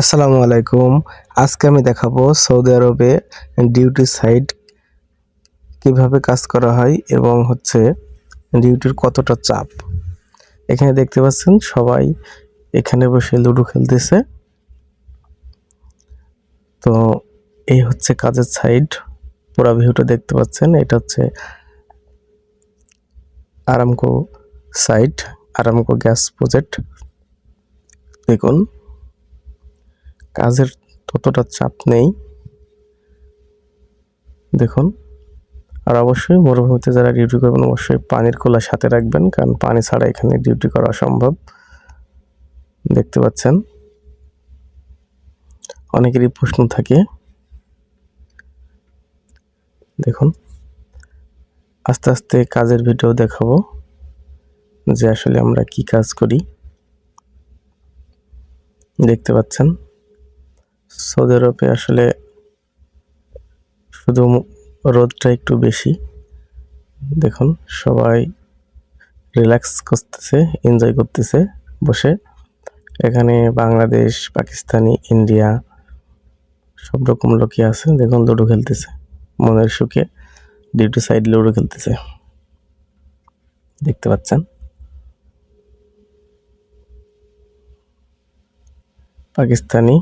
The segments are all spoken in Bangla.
আসসালামু আলাইকুম। আজকে আমি দেখাবো সৌদি আরবে ডিউটি সাইট কীভাবে কাজ করা হয় এবং হচ্ছে ডিউটির কতটা চাপ। এখানে দেখতে পাচ্ছেন সবাই এখানে বসে লুডো খেলতেছে। তো এই হচ্ছে কাজের সাইড পুরো ভিউটা দেখতে পাচ্ছেন। এটা হচ্ছে Aramco site Aramco gas project দেখুন। কাজের ততটা চাপ নেই। দেখুন, আর অবশ্যই মরুভূমিতে যারা ডিউটি করবেন, অবশ্যই পানির কোলা সাথে রাখবেন, কারণ পানি ছাড়া এখানে ডিউটি করা অসম্ভব। দেখতে পাচ্ছেন, অনেকেরই প্রশ্ন থাকে। দেখুন, আস্তে আস্তে কাজের ভিডিও দেখাবো, যে আসলে আমরা কি কাজ করি। দেখতে পাচ্ছেন সৌদি আরবে আসলে শুধু রোদটা একটু বেশি। দেখুন, সবাই রিল্যাক্স করতেছে এনজয় করতেছে বসে। এখানে বাংলাদেশ, পাকিস্তানি, ইন্ডিয়া, সব রকম লোকই আছে। দেখুন, লুডো খেলতেছে, মনের সুখে ডিউটি সাইড লুডো খেলতেছে। দেখতে পাচ্ছেন? পাকিস্তানি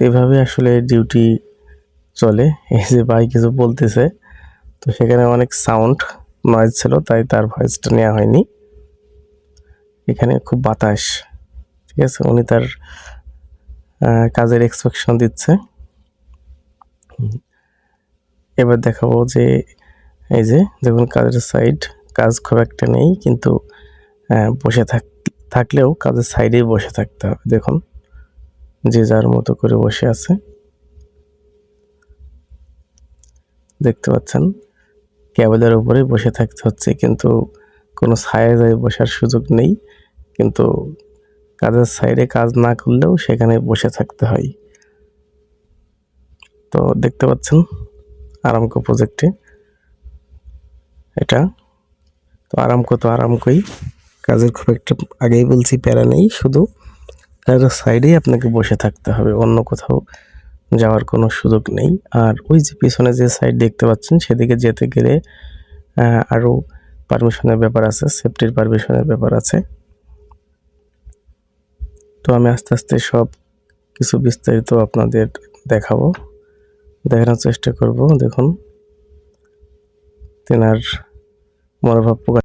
তো এভাবে আসলে ডিউটি চলে। এই যে ভাই কিছু বলতেছে, তো সেখানে অনেক সাউন্ড নয়েজ ছিল, তাই তার ভয়েসটা নেওয়া হয়নি। এখানে খুব বাতাস, ঠিক আছে? উনি তার কাজের এক্সপেকশন দিচ্ছে। এবার দেখাবো যে, এই যে দেখুন কাজের সাইড কাজ খুব একটা নেই, কিন্তু বসে থাক, থাকলেও কাজের সাইডেই বসে থাকতে হবে, দেখুন। যে যার মতো করে বসে আছে। দেখতে পাচ্ছেন, ক্যাবেলের উপরে বসে থাকতে হচ্ছে, কিন্তু কোনো ছায়া যায় বসার সুযোগ নেই। কিন্তু কাজের সাইডে কাজ না করলেও সেখানে বসে থাকতে হয়। তো দেখতে পাচ্ছেন, আরামকো প্রজেক্টে এটা। তো আরামকো তো আরামকোই, কাজের খুব একটা আগেই বলছি, প্যারা নেই, শুধু কাজের সাইডেই আপনাকে বসে থাকতে হবে, অন্য কোথাও যাওয়ার কোনো সুযোগ নেই। আর ওই যে পিছনে যে সাইড দেখতে পাচ্ছেন, সেদিকে যেতে গেলে আরও পারমিশনের ব্যাপার আছে সেফটির পারমিশনের ব্যাপার আছে। তো আমি আস্তে আস্তে সব কিছু বিস্তারিত আপনাদের দেখাবো, দেখানোর চেষ্টা করব। দেখুন, তেনার মনোভাব প্রকাশ